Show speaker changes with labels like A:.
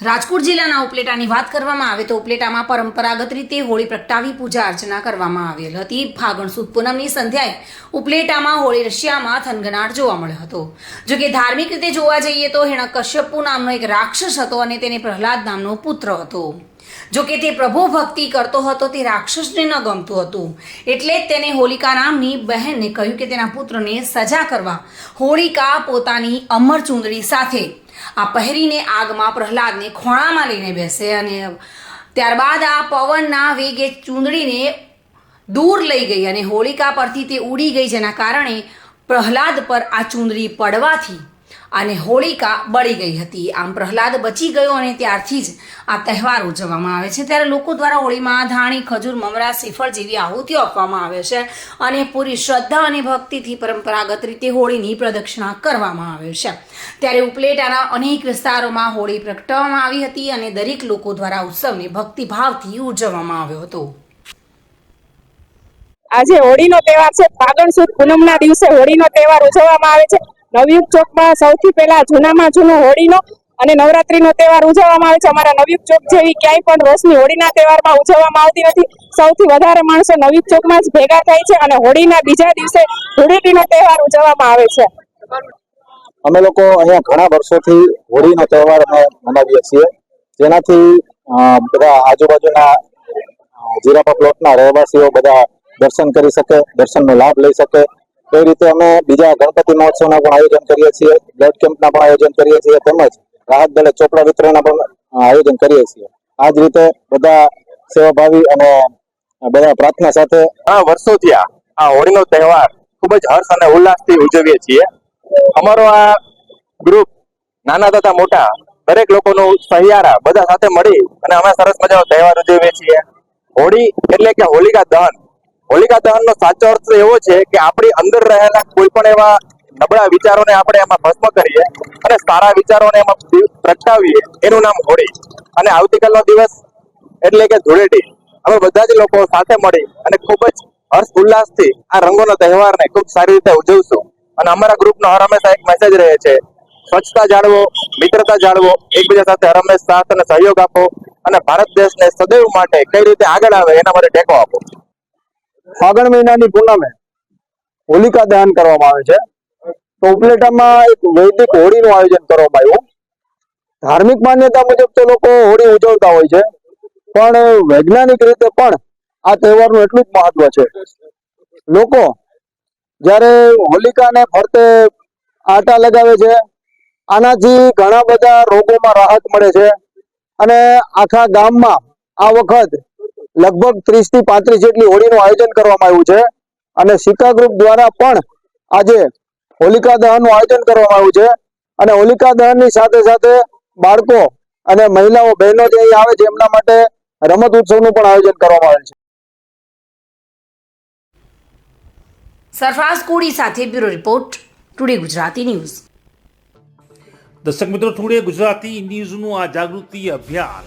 A: રાજકોટ જિલ્લાના ઉપલેટાની વાત કરવામાં આવે તો ઉપલેટામાં પરંપરાગત રીતે હોળી પ્રગટાવી, પૂજા અર્ચના કરવામાં આવેલ હતી. ફાગણ સુદ પૂનમની સંધ્યાએ ઉપલેટામાં હોળી રશિયામાં થનગનાટ જોવા મળ્યો હતો. જો કે ધાર્મિક રીતે જોવા જઈએ તો હિરણ્યકશ્યપુ નામનો એક રાક્ષસ હતો અને તેને પ્રહલાદ નામનો પુત્ર હતો. જો કે તે પ્રભુ ભક્તિ કરતો હતો, તે રાક્ષસને ન ગમતું હતું. એટલે જ તેને હોલિકા નામની બહેનને કહ્યું કે તેના પુત્રને સજા કરવા હોલિકા પોતાની અમર ચૂંદડી સાથે આ પહેરીને આગમાં પ્રહલાદને ખોણામાં લઈને બેસે અને ત્યારબાદ આ પવનના વેગે ચૂંદડીને દૂર લઈ ગઈ અને હોળિકા પરથી તે ઉડી ગઈ, જેના કારણે પ્રહલાદ પર આ ચૂંદડી પડવાથી અને હોળિકા બળી ગઈ હતી. આમ પ્રહલાદ બચી ગયો અને ત્યારથી જ આ તહેવાર ઉજવવામાં આવે છે. ત્યારે લોકો દ્વારા હોળીમાં ધાણી, ખજૂર, મમરા શ્રીફળ જેવી આહુતિઓ આપવામાં આવે છે અને પૂરી શ્રદ્ધા અને ભક્તિથી પરંપરાગત રીતે હોળીની પ્રદક્ષિણા કરવામાં આવે છે. ત્યારે ઉપલેટાના અનેક વિસ્તારોમાં હોળી પ્રગટાવવામાં આવી હતી અને દરેક લોકો દ્વારા ઉત્સવને ભક્તિભાવથી ઉજવવામાં આવ્યો હતો.
B: આજે હોળીનો તહેવાર છે. ફાગણ સુદ પૂનમના દિવસે હોળીનો તહેવાર ઉજવવામાં આવે છે. નવયુગ ચોકમાં સૌથી પહેલા જૂનામાં જૂનો હોળીનો અને નવરાત્રીનો તહેવાર ઉજવવામાં આવે છે. અમારા નવયુગ ચોક જેવી ક્યાંય પણ રોશની હોળીના તહેવારમાં ઉજવવામાં આવતી નથી. સૌથી વધારે માણસો નવયુગ ચોકમાં જ ભેગા થાય છે અને હોળીના બીજા દિવસે ધૂળેટીનો તહેવાર ઉજવવામાં આવે છે.
C: અમે લોકો અહીંયા ઘણા વર્ષોથી હોળીનો તહેવાર અમે મનાવીએ છીએ. જેનાથી બધા આજુબાજુના જીરાપા પ્લોટના રહેવાસીઓ બધા દર્શન કરી શકે, દર્શનનો લાભ લઈ શકે. એ રીતે અમે બીજા ગણપતિ મહોત્સવના પણ આયોજન કરીએ છીએ બ્લડ કેમ્પના પણ આયોજન કરીએ છીએ તેમજ રાહત દળે ચોપડા વિતરણના પણ આયોજન કરીએ છીએ. આ જ રીતે બધા સેવાભાવી અને બધા પ્રાર્થના સાથે
D: હા વર્ષોથી આ આ હોળીનો તહેવાર ખૂબ જ હર્ષ અને ઉલ્લાસથી ઉજવીએ છીએ. અમારો આ ગ્રુપ નાના તથા મોટા દરેક લોકોનું સહિયારા બધા સાથે મળી અને અમે સરસ મજાનો તહેવાર ઉજવીએ છીએ. હોળી એટલે કે હોલિકા દહન. હોલિકા દહનનો સાચો અર્થ એવો છે કે આપણી અંદર રહેલા કોઈ પણ એવા નબળા વિચારોને આપણે એમાં ભસ્મ કરીએ અને સારા વિચારોને એમાં પ્રગટાવીએ. એનું નામ હોળી. અને આવતીકાલનો દિવસ એટલે કે ધૂળેટી. અમે બધા જ લોકો સાથે મળી અને ખૂબ જ હર્ષ ઉલ્લાસથી આ રંગોનો તહેવારને ખૂબ સારી રીતે ઉજવશું. અને અમારા ગ્રુપનો હર હંમેશા એક મેસેજ રહે છે. સ્વચ્છતા જાળવો, મિત્રતા જાળવો, એકબીજા સાથે હર સાથ અને સહયોગ આપો અને ભારત દેશને સદૈવ માટે કઈ રીતે આગળ આવે એના માટે ટેકો આપો.
C: ફાગણ મહિનાની પૂનમે હોલિકા દહન કરવામાં આવે છે. તો ઉપલેટામાં એક વૈદિક હોળીનું આયોજન કરવામાં આવ્યું. ધાર્મિક માન્યતા મુજબ તો લોકો હોળી ઉજવતા હોય છે. પણ વૈજ્ઞાનિક રીતે પણ આ તહેવારનું એટલું જ મહત્વ છે. લોકો જ્યારે હોલિકાને ફરતે આટા લગાવે છે, આનાથી ઘણા બધા રોગોમાં રાહત મળે છે. અને આખા ગામમાં આ વખત લગભગ ત્રીસથી પાંત્રીસ જેટલી હોળીનું આયોજન કરવામાં આવ્યું છે. અને સિક્કા ગ્રુપ દ્વારા પણ આજે હોલિકા દહનનું આયોજન કરવામાં આવ્યું છે. અને હોલિકા દહનની સાથે સાથે બાળકો અને મહિલાઓ બહેનો જે અહીં આવે છે એમના માટે રમત ઉત્સવનું પણ આયોજન કરવામાં આવેલ છે.
A: સરફરાઝ કોડી સાથે bureau report today Gujarati news.
E: દર્શક મિત્રો ટુડે ગુજરાતી ન્યૂઝનું આ જાગૃતિ અભિયાન